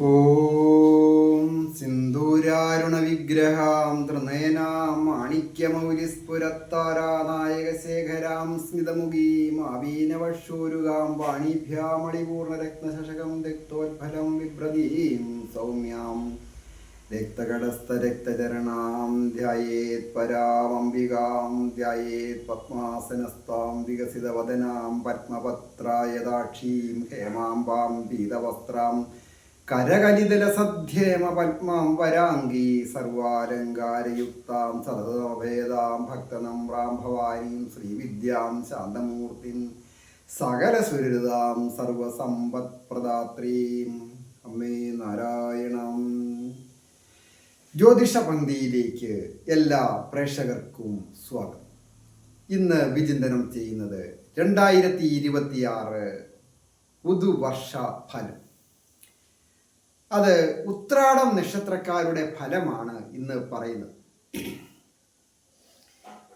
ഓം സിന്ദൂരാരുണ വിഗ്രഹാം തൃനയനാം മാണിക്യമൗലിസ്ഫുരത്താരാനായകശേഖരാം സ്മിതമുഖീം ആവീനവക്ഷൂരുകാം വാണിഭ്യാമളിപൂർണരത്നശകം രക്തോത്ഫലം വിഭ്രതീം സൗമ്യാം രക്തകടസ്ഥരക്തചരണാം ധ്യായേത് പരാമംബികാം ധ്യായേത് പത്മാസനസ്താം വികസിതവദനാം പത്മപത്രായദാക്ഷീം ഹേമാംബാം പീതവസ്ത്രാം കരകലിതലസധ്യേമ പത്മാം വരാംഗീ സർവാലങ്കാരയുക്താം സതതമഭേദാം ഭക്തനമ്രാം ഭവാനീം ശ്രീവിദ്യാം ശാന്തമൂർത്തിം സകലസുരതാം സർവസമ്പത്പ്രദാത്രീം. അമ്മേ നാരായണം. ജ്യോതിഷ പന്തിയിലേക്ക് എല്ലാ പ്രേക്ഷകർക്കും സ്വാഗതം. ഇന്ന് വിചിന്തനം ചെയ്യുന്നത് രണ്ടായിരത്തി ഇരുപത്തിയാറ് പുതുവർഷ ഫലം അത് ഉത്രാടം നക്ഷത്രക്കാരുടെ ഫലമാണ് ഇന്ന് പറയുന്നത്.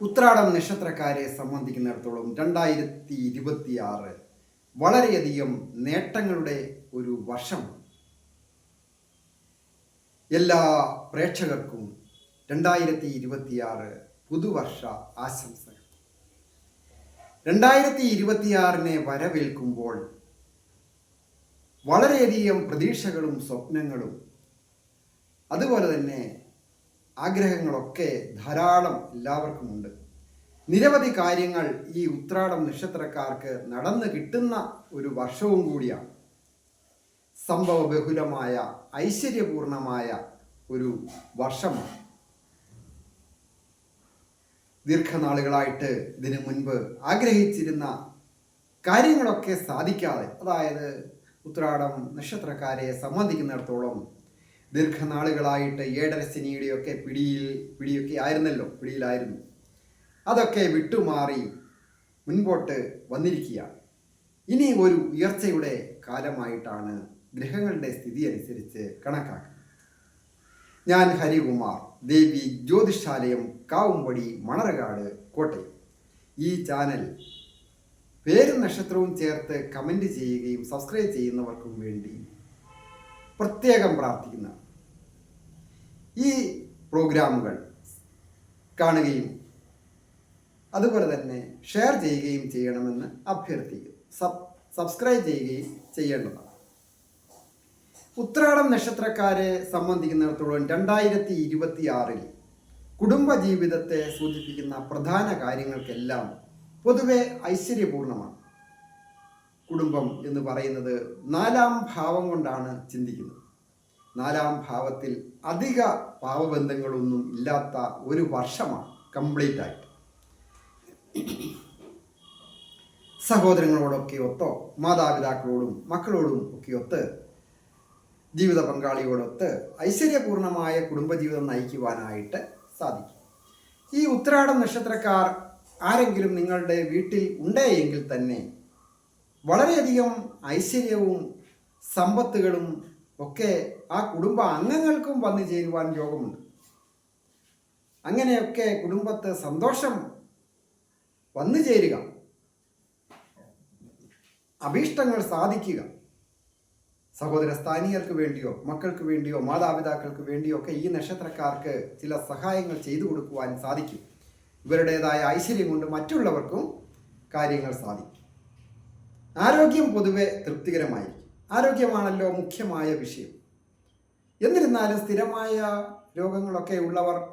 ഉത്രാടം നക്ഷത്രക്കാരെ സംബന്ധിക്കുന്നിടത്തോളം രണ്ടായിരത്തി ഇരുപത്തിയാറ് വളരെയധികം നേട്ടങ്ങളുടെ ഒരു വർഷമാണ്. എല്ലാ പ്രേക്ഷകർക്കും രണ്ടായിരത്തി ഇരുപത്തിയാറ് പുതുവർഷ ആശംസകൾ. രണ്ടായിരത്തി ഇരുപത്തിയാറിനെ വരവേൽക്കുമ്പോൾ വളരെയധികം പ്രതീക്ഷകളും സ്വപ്നങ്ങളും അതുപോലെ തന്നെ ആഗ്രഹങ്ങളൊക്കെ ധാരാളം എല്ലാവർക്കുമുണ്ട്. നിരവധി കാര്യങ്ങൾ ഈ ഉത്രാടം നക്ഷത്രക്കാർക്ക് നടന്നു കിട്ടുന്ന ഒരു വർഷവും കൂടിയാണ്. സംഭവ ബഹുലമായ ഐശ്വര്യപൂർണമായ ഒരു വർഷമാണ്. ദീർഘനാളുകളായിട്ട് ഇതിനു മുൻപ് ആഗ്രഹിച്ചിരുന്ന കാര്യങ്ങളൊക്കെ സാധിക്കാതെ അതായത് ഉത്രാടം നക്ഷത്രക്കാരെ സംബന്ധിക്കുന്നിടത്തോളം ദീർഘനാളുകളായിട്ട് ഏഴരശനിയുടെയൊക്കെ പിടിയിൽ പിടിയൊക്കെ ആയിരുന്നല്ലോ പിടിയിലായിരുന്നു. അതൊക്കെ വിട്ടുമാറി മുൻപോട്ട് വന്നിരിക്കുകയാണ്. ഇനി ഒരു ഉയർച്ചയുടെ കാലമായിട്ടാണ് ഗ്രഹങ്ങളുടെ സ്ഥിതി അനുസരിച്ച് കണക്കാക്കുന്നത്. ഞാൻ ഹരികുമാർ ദേവി ജ്യോതിഷാലയം കാവുംപടി മണറുകാട് കോട്ടയം. ഈ ചാനൽ പേരും നക്ഷത്രവും ചേർത്ത് കമന്റ് ചെയ്യുകയും സബ്സ്ക്രൈബ് ചെയ്യുന്നവർക്കും വേണ്ടി പ്രത്യേകം പ്രാർത്ഥിക്കുന്ന. ഈ പ്രോഗ്രാമുകൾ കാണുകയും അതുപോലെ തന്നെ ഷെയർ ചെയ്യുകയും ചെയ്യണമെന്ന് അഭ്യർത്ഥിക്കുന്നു. സബ് സബ്സ്ക്രൈബ് ചെയ്യുകയും ചെയ്യേണ്ടതാണ്. ഉത്രാടം നക്ഷത്രക്കാരെ സംബന്ധിക്കുന്നിടത്തോളം രണ്ടായിരത്തി ഇരുപത്തി ആറിൽ കുടുംബജീവിതത്തെ സൂചിപ്പിക്കുന്ന പ്രധാന കാര്യങ്ങൾക്കെല്ലാം പൊതുവെ ഐശ്വര്യപൂർണമാണ്. കുടുംബം എന്ന് പറയുന്നത് നാലാം ഭാവം കൊണ്ടാണ് ചിന്തിക്കുന്നത്. നാലാം ഭാവത്തിൽ അധിക പാവബന്ധങ്ങളൊന്നും ഇല്ലാത്ത ഒരു വർഷമാണ് കംപ്ലീറ്റ് ആയിട്ട്. സഹോദരങ്ങളോടൊക്കെ ഒത്തോ മാതാപിതാക്കളോടും മക്കളോടും ഒക്കെ ഒത്ത് ജീവിത പങ്കാളിയോടൊത്ത് ഐശ്വര്യപൂർണമായ കുടുംബജീവിതം നയിക്കുവാനായിട്ട് സാധിക്കും. ഈ ഉത്രാടം നക്ഷത്രക്കാർ ആരെങ്കിലും നിങ്ങളുടെ വീട്ടിൽ ഉണ്ടായെങ്കിൽ തന്നെ വളരെയധികം ഐശ്വര്യവും സമ്പത്തുകളും ഒക്കെ ആ കുടുംബ അംഗങ്ങൾക്കും വന്നു ചേരുവാൻ യോഗമുണ്ട്. അങ്ങനെയൊക്കെ കുടുംബത്തെ സന്തോഷം വന്നു ചേരുക. അഭീഷ്ടങ്ങൾ സാധിക്കുക. സഹോദര സ്ഥാനീയർക്ക് വേണ്ടിയോ മക്കൾക്ക് വേണ്ടിയോ മാതാപിതാക്കൾക്ക് വേണ്ടിയോ ഒക്കെ ഈ നക്ഷത്രക്കാർക്ക് ചില സഹായങ്ങൾ ചെയ്തു കൊടുക്കുവാൻ സാധിക്കും. ഇവരുടേതായ ഐശ്വര്യം കൊണ്ട് മറ്റുള്ളവർക്കും കാര്യങ്ങൾ സാധിക്കും. ആരോഗ്യം പൊതുവെ തൃപ്തികരമായിരിക്കും. ആരോഗ്യമാണല്ലോ മുഖ്യമായ വിഷയം. എന്നിരുന്നാലും സ്ഥിരമായ രോഗങ്ങളൊക്കെ ഉള്ളവർ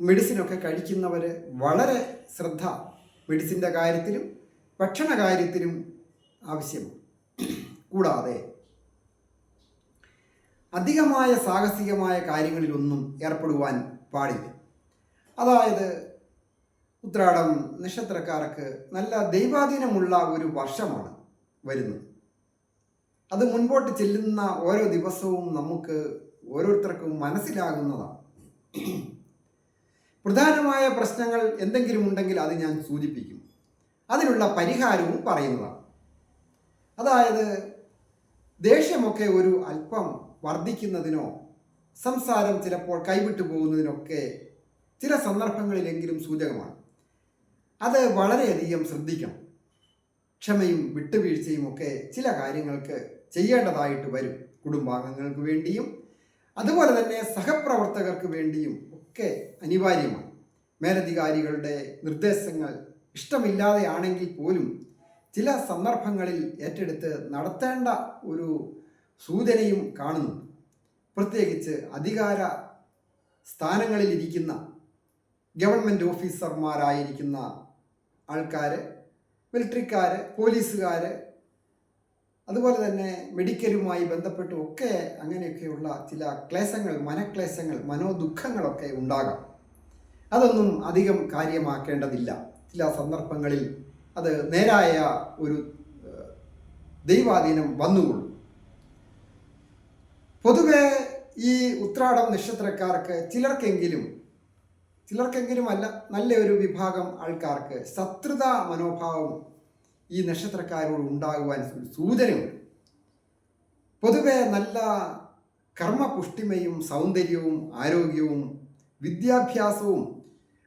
മെഡിസിനൊക്കെ കഴിക്കുന്നവർ വളരെ ശ്രദ്ധ മെഡിസിന്റെ കാര്യത്തിലും ഭക്ഷണ കാര്യത്തിലും ആവശ്യമാണ്. കൂടാതെ അധികമായ സാഹസികമായ കാര്യങ്ങളിലൊന്നും ഏർപ്പെടുവാൻ പാടില്ല. അതായത് ഉത്രാടം നക്ഷത്രക്കാർക്ക് നല്ല ദൈവാധീനമുള്ള ഒരു വർഷമാണ് വരുന്നത്. അത് മുൻപോട്ട് ചെല്ലുന്ന ഓരോ ദിവസവും നമുക്ക് ഓരോരുത്തർക്കും മനസ്സിലാകുന്നതാണ്. പ്രധാനമായ പ്രശ്നങ്ങൾ എന്തെങ്കിലും ഉണ്ടെങ്കിൽ അത് ഞാൻ സൂചിപ്പിക്കും. അതിനുള്ള പരിഹാരവും പറയുന്നതാണ്. അതായത് ദേഷ്യമൊക്കെ ഒരു അല്പം വർദ്ധിക്കുന്നതിനോ സംസാരം ചിലപ്പോൾ കൈവിട്ടു പോകുന്നതിനൊക്കെ ചില സന്ദർഭങ്ങളിലെങ്കിലും സൂചകമാണ്. അത് വളരെയധികം ശ്രദ്ധിക്കണം. ക്ഷമയും വിട്ടുവീഴ്ചയും ഒക്കെ ചില കാര്യങ്ങൾക്ക് ചെയ്യേണ്ടതായിട്ട് വരും കുടുംബാംഗങ്ങൾക്ക് വേണ്ടിയും അതുപോലെ തന്നെ സഹപ്രവർത്തകർക്ക് വേണ്ടിയും ഒക്കെ അനിവാര്യമാണ്. മേലധികാരികളുടെ നിർദ്ദേശങ്ങൾ ഇഷ്ടമില്ലാതെയാണെങ്കിൽ പോലും ചില സന്ദർഭങ്ങളിൽ ഏറ്റെടുത്ത് നടത്തേണ്ട ഒരു സൂചനയും കാണുന്നു പ്രത്യേകിച്ച് അധികാര സ്ഥാനങ്ങളിൽ ഇരിക്കുന്ന ഗവൺമെന്റ് ഓഫീസർമാരായിരിക്കുന്ന ആൾക്കാർ മിലിറ്ററിക്കാർ പോലീസുകാർ അതുപോലെ തന്നെ മെഡിക്കലുമായി ബന്ധപ്പെട്ടും ഒക്കെ അങ്ങനെയൊക്കെയുള്ള ചില ക്ലേശങ്ങൾ മനക്ലേശങ്ങൾ മനോദുഃഖങ്ങളൊക്കെ ഉണ്ടാകാം. അതൊന്നും അധികം കാര്യമാക്കേണ്ടതില്ല. ചില സന്ദർഭങ്ങളിൽ അത് നേരായ ഒരു ദൈവാധീനം വന്നുകൊള്ളും. പൊതുവെ ഈ ഉത്രാടം നക്ഷത്രക്കാർക്ക് ചിലർക്കെങ്കിലും ചിലർക്കെങ്കിലും അല്ല നല്ലൊരു വിഭാഗം ആൾക്കാർക്ക് ശത്രുതാ മനോഭാവം ഈ നക്ഷത്രക്കാരോട് ഉണ്ടാകുവാൻ ഒരു സൂചനയുണ്ട്. പൊതുവെ നല്ല കർമ്മപുഷ്ടിമയും സൗന്ദര്യവും ആരോഗ്യവും വിദ്യാഭ്യാസവും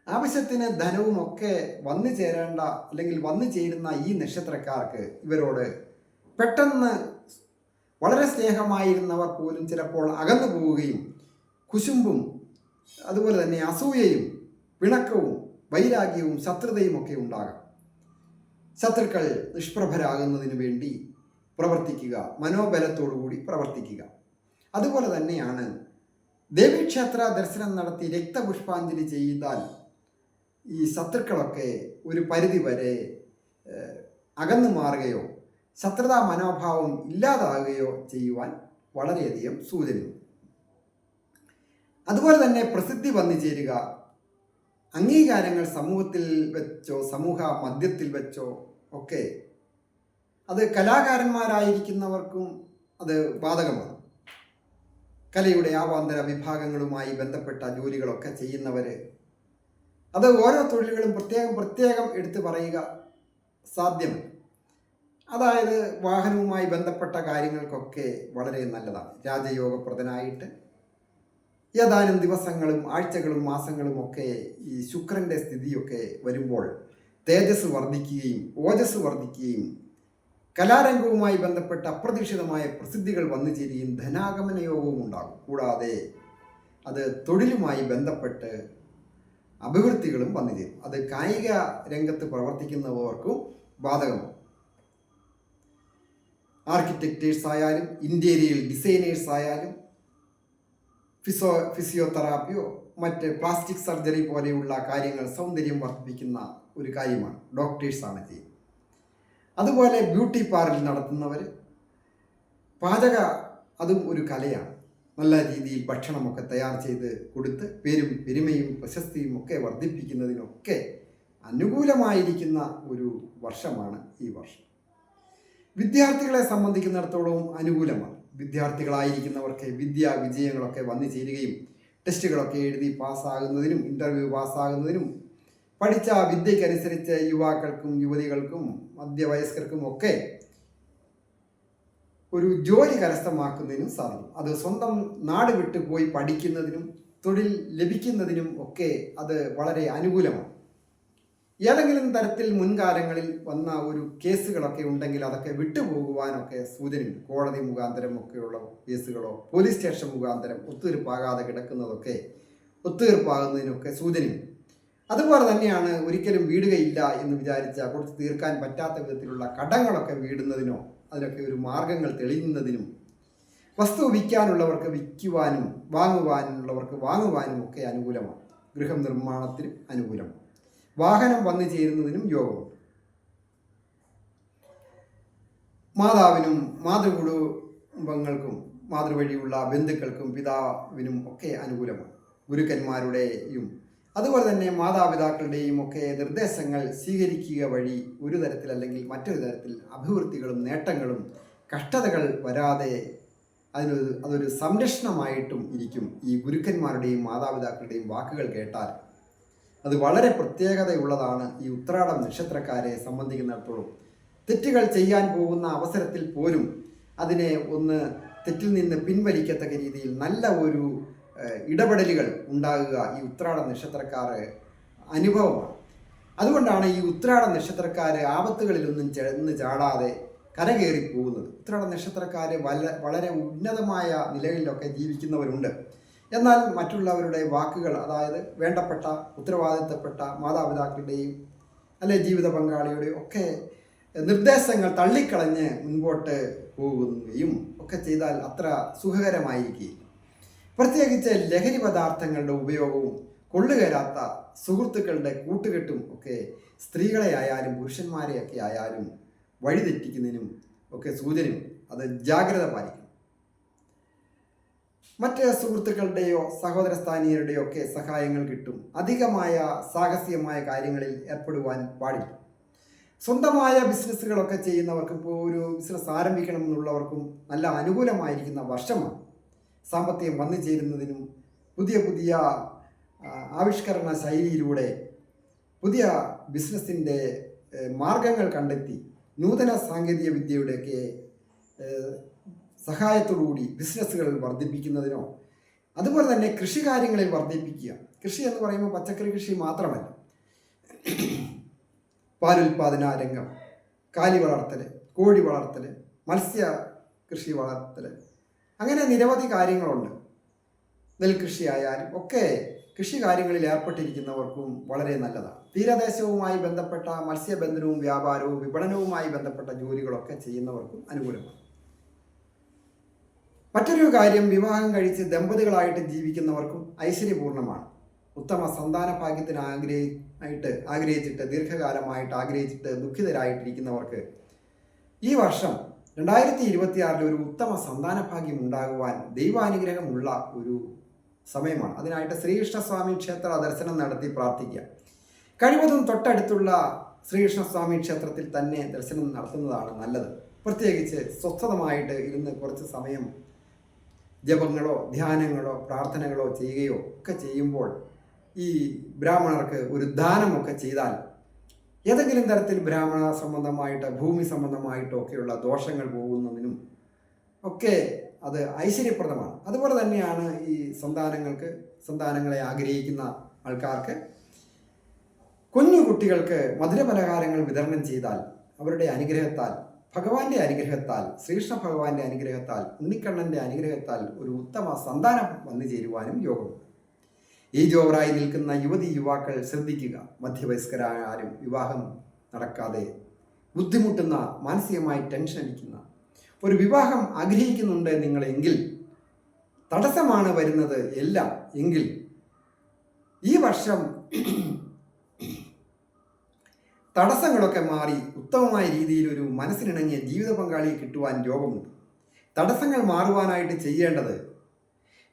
ആവശ്യത്തിന് ധനവും ഒക്കെ വന്നു ചേരേണ്ട അല്ലെങ്കിൽ വന്നു ചേരുന്ന ഈ നക്ഷത്രക്കാർക്ക് ഇവരോട് പെട്ടെന്ന് വളരെ സ്നേഹമായിരുന്നവർ പോലും ചിലപ്പോൾ അകന്നു പോവുകയും കുശുമ്പും അതുപോലെ തന്നെ അസൂയയും പിണക്കവും വൈരാഗ്യവും ശത്രുതയും ഒക്കെ ഉണ്ടാകാം. ശത്രുക്കൾ നിഷ്പ്രഭരാകുന്നതിന് വേണ്ടി പ്രവർത്തിക്കുക മനോബലത്തോടുകൂടി പ്രവർത്തിക്കുക. അതുപോലെ തന്നെയാണ് ദേവീക്ഷേത്ര ദർശനം നടത്തി രക്തപുഷ്പാഞ്ജലി ചെയ്താൽ ഈ ശത്രുക്കളൊക്കെ ഒരു പരിധി വരെ അകന്നു മാറുകയോ ശത്രുതാ മനോഭാവം ഇല്ലാതാകുകയോ ചെയ്യുവാൻ വളരെയധികം സൂചനയുണ്ട്. അതുപോലെ തന്നെ പ്രസിദ്ധി വന്നു ചേരുക. അംഗീകാരങ്ങൾ സമൂഹത്തിൽ വെച്ചോ സമൂഹ മധ്യത്തിൽ വെച്ചോ ഒക്കെ. അത് കലാകാരന്മാരായിരിക്കുന്നവർക്കും അത് ബാധകമാണ്. കലയുടെ ആവാന്തര വിഭാഗങ്ങളുമായി ബന്ധപ്പെട്ട ജോലികളൊക്കെ ചെയ്യുന്നവർ അത് ഓരോ തൊഴിലുകളും പ്രത്യേകം പ്രത്യേകം എടുത്തു പറയുക സാധ്യമല്ല. അതായത് വാഹനവുമായി ബന്ധപ്പെട്ട കാര്യങ്ങൾക്കൊക്കെ വളരെ നല്ലതാണ്. രാജയോഗപ്രദനായിട്ട് ഏതാനും ദിവസങ്ങളും ആഴ്ചകളും മാസങ്ങളും ഒക്കെ ഈ ശുക്രന്റെ സ്ഥിതിയൊക്കെ വരുമ്പോൾ തേജസ് വർദ്ധിക്കുകയും ഓജസ് വർദ്ധിക്കുകയും കലാരംഗവുമായി ബന്ധപ്പെട്ട അപ്രതീക്ഷിതമായ പ്രസിദ്ധികൾ വന്നു ചേരുകയും ധനാഗമന യോഗവും ഉണ്ടാകും. കൂടാതെ അത് തൊഴിലുമായി ബന്ധപ്പെട്ട് അഭിവൃദ്ധികളും വന്നു ചേരും. അത് കായിക രംഗത്ത് പ്രവർത്തിക്കുന്നവർക്കും ബാധകമാണ്. ആർക്കിടെക്റ്റേഴ്സ് ആയാലും ഇന്റീരിയൽ ഡിസൈനേഴ്സ് ആയാലും ഫിസോ ഫിസിയോതെറാപ്പിയോ മറ്റ് പ്ലാസ്റ്റിക് സർജറി പോലെയുള്ള കാര്യങ്ങൾ സൗന്ദര്യം വർദ്ധിപ്പിക്കുന്ന ഒരു കാര്യമാണ്. ഡോക്ടേഴ്സാണ് ചെയ്യുന്നത് അതുപോലെ ബ്യൂട്ടി പാർലർ നടത്തുന്നവർ പാചക അതും ഒരു കലയാണ്. നല്ല രീതിയിൽ ഭക്ഷണമൊക്കെ തയ്യാർ ചെയ്ത് കൊടുത്ത് പേരും പെരുമയും പ്രശസ്തിയും ഒക്കെ വർദ്ധിപ്പിക്കുന്നതിനൊക്കെ അനുകൂലമായിരിക്കുന്ന ഒരു വർഷമാണ് ഈ വർഷം. വിദ്യാർത്ഥികളെ സംബന്ധിക്കുന്നിടത്തോളം അനുകൂലമാണ്. വിദ്യാർത്ഥികളായിരിക്കുന്നവർക്ക് വിദ്യാ വിജയങ്ങളൊക്കെ വന്നു ചേരുകയും ടെസ്റ്റുകളൊക്കെ എഴുതി പാസ്സാകുന്നതിനും ഇന്റർവ്യൂ പാസ്സാകുന്നതിനും പഠിച്ച വിദ്യയ്ക്കനുസരിച്ച് യുവാക്കൾക്കും യുവതികൾക്കും മധ്യവയസ്കർക്കും ഒക്കെ ഒരു ജോലി കരസ്ഥമാക്കുന്നതിനും സാധിക്കും. അത് സ്വന്തം നാട് വിട്ടു പോയി പഠിക്കുന്നതിനും തൊഴിൽ ലഭിക്കുന്നതിനും ഒക്കെ അത് വളരെ അനുകൂലമാണ്. ഏതെങ്കിലും തരത്തിൽ മുൻകാലങ്ങളിൽ വന്ന ഒരു കേസുകളൊക്കെ ഉണ്ടെങ്കിൽ അതൊക്കെ വിട്ടുപോകുവാനൊക്കെ സൂചനയുണ്ട്. കോടതി മുഖാന്തരം ഒക്കെയുള്ള കേസുകളോ പോലീസ് സ്റ്റേഷൻ മുഖാന്തരം ഒത്തുതീർപ്പാകാതെ കിടക്കുന്നതൊക്കെ ഒത്തുതീർപ്പാകുന്നതിനൊക്കെ സൂചനയുണ്ട്. അതുപോലെ തന്നെയാണ് ഒരിക്കലും വീടുകയില്ല എന്ന് വിചാരിച്ച കൊടുത്ത് തീർക്കാൻ പറ്റാത്ത വിധത്തിലുള്ള കടങ്ങളൊക്കെ വീടുന്നതിനോ അതിനൊക്കെ ഒരു മാർഗങ്ങൾ തെളിയുന്നതിനും വസ്തു വിൽക്കാനുള്ളവർക്ക് വിൽക്കുവാനും വാങ്ങുവാനുള്ളവർക്ക് വാങ്ങുവാനും ഒക്കെ അനുകൂലമാണ്. ഗൃഹം നിർമ്മാണത്തിനും അനുകൂലമാണ്. വാഹനം വന്നു ചേരുന്നതിനും യോഗമുണ്ട് മാതാവിനും മാതൃകുടുംബങ്ങൾക്കും മാതൃവഴിയുള്ള ബന്ധുക്കൾക്കും പിതാവിനും ഒക്കെ അനുകൂലമാണ്. ഗുരുക്കന്മാരുടെയും അതുപോലെ തന്നെ മാതാപിതാക്കളുടെയും ഒക്കെ നിർദ്ദേശങ്ങൾ സ്വീകരിക്കുക വഴി ഒരു തരത്തിൽ അല്ലെങ്കിൽ മറ്റൊരു തരത്തിൽ അഭിവൃദ്ധികളും നേട്ടങ്ങളും കഷ്ടതകൾ വരാതെ അതിനൊരു അതൊരു സംരക്ഷണമായിട്ടും ഇരിക്കും. ഈ ഗുരുക്കന്മാരുടെയും മാതാപിതാക്കളുടെയും വാക്കുകൾ കേട്ടാൽ അത് വളരെ പ്രത്യേകതയുള്ളതാണ് ഈ ഉത്രാടം നക്ഷത്രക്കാരെ സംബന്ധിക്കുന്നിടത്തോളം. തെറ്റുകൾ ചെയ്യാൻ പോകുന്ന അവസരത്തിൽ പോലും അതിനെ ഒന്ന് തെറ്റിൽ നിന്ന് പിൻവലിക്കത്തക്ക രീതിയിൽ നല്ല ഒരു ഇടപെടലുകൾ ഉണ്ടാകുക ഈ ഉത്രാട നക്ഷത്രക്കാർ അനുഭവമാണ്. അതുകൊണ്ടാണ് ഈ ഉത്രാട നക്ഷത്രക്കാർ ആപത്തുകളിലൊന്നും ചെന്ന് ചാടാതെ കരകയറി പോകുന്നത്. ഉത്രാട നക്ഷത്രക്കാർ വളരെ ഉന്നതമായ നിലകളിലൊക്കെ ജീവിക്കുന്നവരുണ്ട്. എന്നാൽ മറ്റുള്ളവരുടെ വാക്കുകൾ അതായത് വേണ്ടപ്പെട്ട ഉത്തരവാദിത്തപ്പെട്ട മാതാപിതാക്കളുടെയും അല്ലെ ജീവിത പങ്കാളിയുടെയും ഒക്കെ നിർദ്ദേശങ്ങൾ തള്ളിക്കളഞ്ഞ് മുൻപോട്ട് പോകുകയും ഒക്കെ ചെയ്താൽ അത്ര സുഖകരമായിരിക്കുകയില്ല പ്രത്യേകിച്ച് ലഹരി പദാർത്ഥങ്ങളുടെ ഉപയോഗവും കൊള്ളുകയരാത്ത സുഹൃത്തുക്കളുടെ കൂട്ടുകെട്ടും ഒക്കെ സ്ത്രീകളെ ആയാലും പുരുഷന്മാരെയൊക്കെ ആയാലും വഴിതെറ്റിക്കുന്നതിനും ഒക്കെ സൂചനയും അത് ജാഗ്രത പാലിക്കണം. മറ്റ് സുഹൃത്തുക്കളുടെയോ സഹോദര സ്ഥാനീയരുടെയോ ഒക്കെ സഹായങ്ങൾ കിട്ടും. അധികമായ സാഹസികമായ കാര്യങ്ങളിൽ ഏർപ്പെടുവാൻ പാടില്ല. സ്വന്തമായ ബിസിനസ്സുകളൊക്കെ ചെയ്യുന്നവർക്കും ഇപ്പോൾ ഒരു ബിസിനസ് ആരംഭിക്കണം എന്നുള്ളവർക്കും നല്ല അനുകൂലമായിരിക്കുന്ന വർഷമാണ്. സാമ്പത്തികം വന്നു ചേരുന്നതിനും പുതിയ പുതിയ ആവിഷ്കരണ ശൈലിയിലൂടെ പുതിയ ബിസിനസ്സിന്റെ മാർഗങ്ങൾ കണ്ടെത്തി നൂതന സാങ്കേതിക വിദ്യയുടെയൊക്കെ സഹായത്തോടുകൂടി ബിസിനസ്സുകൾ വർദ്ധിപ്പിക്കുന്നതിനോ അതുപോലെ തന്നെ കൃഷി കാര്യങ്ങളിൽ വർദ്ധിപ്പിക്കുക. കൃഷി എന്ന് പറയുമ്പോൾ പച്ചക്കറി കൃഷി മാത്രമല്ല. പാലുൽപാദന രംഗം കാലി വളർത്തൽ കോഴി വളർത്തൽ മത്സ്യ കൃഷി വളർത്തൽ അങ്ങനെ നിരവധി കാര്യങ്ങളുണ്ട്. നെൽകൃഷി ആയാലും ഒക്കെ കൃഷി കാര്യങ്ങളിൽ ഏർപ്പെട്ടിരിക്കുന്നവർക്കും വളരെ നല്ലതാണ്. തീരദേശവുമായി ബന്ധപ്പെട്ട മത്സ്യബന്ധനവും വ്യാപാരവും വിപണനവുമായി ബന്ധപ്പെട്ട ജോലികളൊക്കെ ചെയ്യുന്നവർക്കും അനുകൂലമാണ്. മറ്റൊരു കാര്യം വിവാഹം കഴിച്ച് ദമ്പതികളായിട്ട് ജീവിക്കുന്നവർക്കും ഐശ്വര്യപൂർണമാണ് ഉത്തമ സന്താന ഭാഗ്യത്തിന് ആഗ്രഹി ആയിട്ട് ആഗ്രഹിച്ചിട്ട് ദീർഘകാലമായിട്ട് ആഗ്രഹിച്ചിട്ട് ദുഃഖിതരായിട്ടിരിക്കുന്നവർക്ക് ഈ വർഷം രണ്ടായിരത്തി ഇരുപത്തിയാറിൽ ഒരു ഉത്തമ സന്താന ഭാഗ്യം ഉണ്ടാകുവാൻ ദൈവാനുഗ്രഹമുള്ള ഒരു സമയമാണ്. അതിനായിട്ട് ശ്രീകൃഷ്ണസ്വാമി ക്ഷേത്ര ദർശനം നടത്തി പ്രാർത്ഥിക്കുക. കഴിവതും തൊട്ടടുത്തുള്ള ശ്രീകൃഷ്ണസ്വാമി ക്ഷേത്രത്തിൽ തന്നെ ദർശനം നടത്തുന്നതാണ് നല്ലത്. പ്രത്യേകിച്ച് സ്വസ്ഥതമായിട്ട് ഇരുന്ന് കുറച്ച് സമയം ജപങ്ങളോ ധ്യാനങ്ങളോ പ്രാർത്ഥനകളോ ചെയ്യുകയോ ഒക്കെ ചെയ്യുമ്പോൾ ഈ ബ്രാഹ്മണർക്ക് ഒരു ദാനമൊക്കെ ചെയ്താൽ ഏതെങ്കിലും തരത്തിൽ ബ്രാഹ്മണ സംബന്ധമായിട്ട് ഭൂമി സംബന്ധമായിട്ടോ ഒക്കെയുള്ള ദോഷങ്ങൾ പോകുന്നതിനും ഒക്കെ അത് ഐശ്വര്യപ്രദമാണ്. അതുപോലെ തന്നെയാണ് ഈ സന്താനങ്ങൾക്ക് സന്താനങ്ങളെ ആഗ്രഹിക്കുന്ന ആൾക്കാർക്ക് കുഞ്ഞു കുട്ടികൾക്ക് മധുരപലഹാരങ്ങൾ വിതരണം ചെയ്താൽ അവരുടെ അനുഗ്രഹത്താൽ ഭഗവാന്റെ അനുഗ്രഹത്താൽ ശ്രീകൃഷ്ണ ഭഗവാന്റെ അനുഗ്രഹത്താൽ ഉണ്ണിക്കണ്ണന്റെ അനുഗ്രഹത്താൽ ഒരു ഉത്തമ സന്താനം വന്നു ചേരുവാനും യോഗമുണ്ട്. ഈ ജോവറായി നിൽക്കുന്ന യുവതി യുവാക്കൾ ശ്രദ്ധിക്കുക. മധ്യവയസ്കരായ ആരും വിവാഹം നടക്കാതെ ബുദ്ധിമുട്ടുന്ന മാനസികമായി ടെൻഷൻ അടിക്കുന്ന ഒരു വിവാഹം ആഗ്രഹിക്കുന്നുണ്ട് നിങ്ങളെങ്കിൽ തടസ്സമാണ് വരുന്നത് എല്ലാം എങ്കിൽ ഈ വർഷം തടസ്സങ്ങളൊക്കെ മാറി ഉത്തമമായ രീതിയിൽ ഒരു മനസ്സിനിണങ്ങിയ ജീവിത പങ്കാളിയെ കിട്ടുവാൻ യോഗമുണ്ട് തടസ്സങ്ങൾ മാറുവാനായിട്ട് ചെയ്യേണ്ടത്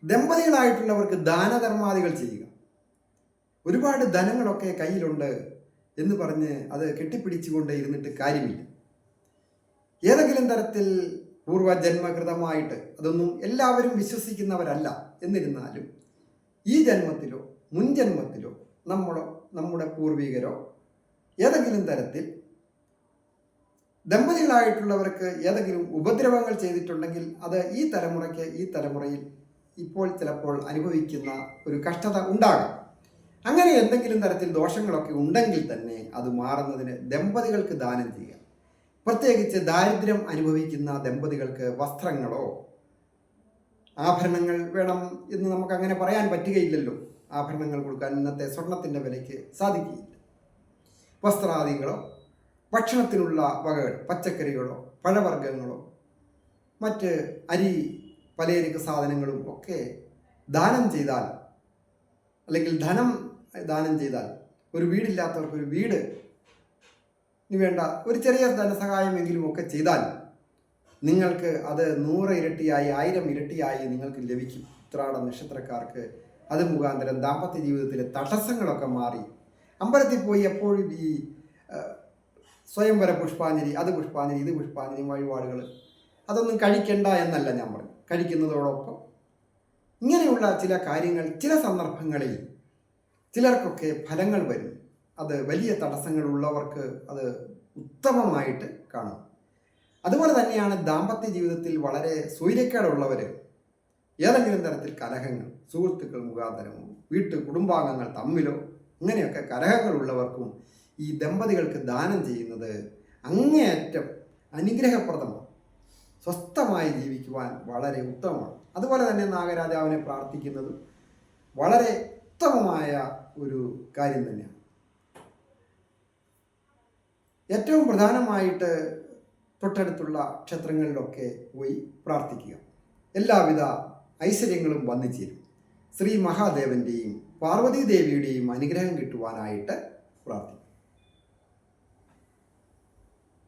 ദമ്പതികളായിട്ടുള്ളവർക്ക് ദാനധർമാദികൾ ചെയ്യുക. ഒരുപാട് ധനങ്ങളൊക്കെ കയ്യിലുണ്ട് എന്ന് പറഞ്ഞ് അത് കെട്ടിപ്പിടിച്ചുകൊണ്ട് ഇരുന്നിട്ട് കാര്യമില്ല. ഏതെങ്കിലും തരത്തിൽ പൂർവജന്മകൃതമായിട്ട് അതൊന്നും എല്ലാവരും വിശ്വസിക്കുന്നവരല്ല എന്നിരുന്നാലും ഈ ജന്മത്തിലോ മുൻ ജന്മത്തിലോ നമ്മളോ നമ്മുടെ പൂർവികരോ ഏതെങ്കിലും തരത്തിൽ ദമ്പതികളായിട്ടുള്ളവർക്ക് ഏതെങ്കിലും ഉപദ്രവങ്ങൾ ചെയ്തിട്ടുണ്ടെങ്കിൽ അത് ഈ തലമുറയ്ക്ക് ഈ തലമുറയിൽ ഇപ്പോൾ ചിലപ്പോൾ അനുഭവിക്കുന്ന ഒരു കഷ്ടത ഉണ്ടാകാം. അങ്ങനെ എന്തെങ്കിലും തരത്തിൽ ദോഷങ്ങളൊക്കെ ഉണ്ടെങ്കിൽ തന്നെ അത് മാറുന്നതിന് ദമ്പതികൾക്ക് ദാനം ചെയ്യുക പ്രത്യേകിച്ച് ദാരിദ്ര്യം അനുഭവിക്കുന്ന ദമ്പതികൾക്ക് വസ്ത്രങ്ങളോ ആഭരണങ്ങൾ വേണം എന്ന് നമുക്ക് അങ്ങനെ പറയാൻ പറ്റുകയില്ലല്ലോ. ആഭരണങ്ങൾ കൊടുക്കാൻ ഇന്നത്തെ സ്വർണത്തിന്റെ വിലയ്ക്ക് സാധിക്കുകയില്ല. വസ്ത്രാദികളോ ഭക്ഷണത്തിനുള്ള വകകൾ പച്ചക്കറികളോ പഴവർഗങ്ങളോ മറ്റ് അരി പലചരക്ക് സാധനങ്ങളും ഒക്കെ ദാനം ചെയ്താൽ അല്ലെങ്കിൽ ധനം ദാനം ചെയ്താൽ ഒരു വീടില്ലാത്തവർക്ക് ഒരു വീട് വേണ്ട ഒരു ചെറിയ ധനസഹായമെങ്കിലും ഒക്കെ ചെയ്താൽ നിങ്ങൾക്ക് അത് നൂറ് ഇരട്ടിയായി ആയിരം ഇരട്ടിയായി നിങ്ങൾക്ക് ലഭിക്കും. ഉത്രാട നക്ഷത്രക്കാർക്ക് അത് മുഖാന്തരം ദാമ്പത്യ ജീവിതത്തിലെ തടസ്സങ്ങളൊക്കെ മാറി അമ്പലത്തിൽ പോയി എപ്പോഴും ഈ സ്വയംവര പുഷ്പാഞ്ജലി അത് പുഷ്പാഞ്ജലി ഇത് പുഷ്പാഞ്ജലി വഴിപാടുകൾ. അതൊന്നും കഴിക്കണ്ട എന്നല്ല ഞാൻ പറഞ്ഞു കഴിക്കുന്നതോടൊപ്പം ഇങ്ങനെയുള്ള ചില കാര്യങ്ങൾ ചില സന്ദർഭങ്ങളിൽ ചിലർക്കൊക്കെ ഫലങ്ങൾ വരും. അത് വലിയ തടസ്സങ്ങൾ ഉള്ളവർക്ക് അത് ഉത്തമമായിട്ട് കാണും. അതുപോലെ തന്നെയാണ് ദാമ്പത്യ ജീവിതത്തിൽ വളരെ സൂര്യക്കേടുള്ളവർ ഏതെങ്കിലും തരത്തിൽ കലഹങ്ങൾ സുഹൃത്തുക്കൾ മുഖാന്തരമോ വീട്ടു കുടുംബാംഗങ്ങൾ തമ്മിലോ ഇങ്ങനെയൊക്കെ കലഹങ്ങളുള്ളവർക്കും ഈ ദമ്പതികൾക്ക് ദാനം ചെയ്യുന്നത് അങ്ങേയറ്റം അനുഗ്രഹപ്രദമാണ്. സ്വസ്ഥമായി ജീവിക്കുവാൻ വളരെ ഉത്തമമാണ്. അതുപോലെ തന്നെ നാഗരാജാവിനെ പ്രാർത്ഥിക്കുന്നത് വളരെ ഉത്തമമായ ഒരു കാര്യം തന്നെയാണ്. ഏറ്റവും പ്രധാനമായിട്ട് തൊട്ടടുത്തുള്ള ക്ഷേത്രങ്ങളിലൊക്കെ പോയി പ്രാർത്ഥിക്കുക. എല്ലാവിധ ഐശ്വര്യങ്ങളും വന്നു ചേരും ശ്രീ മഹാദേവന്റെയും പാർവതീ ദേവിയുടെയും അനുഗ്രഹം കിട്ടുവാനായിട്ട് പ്രാർത്ഥിക്കുക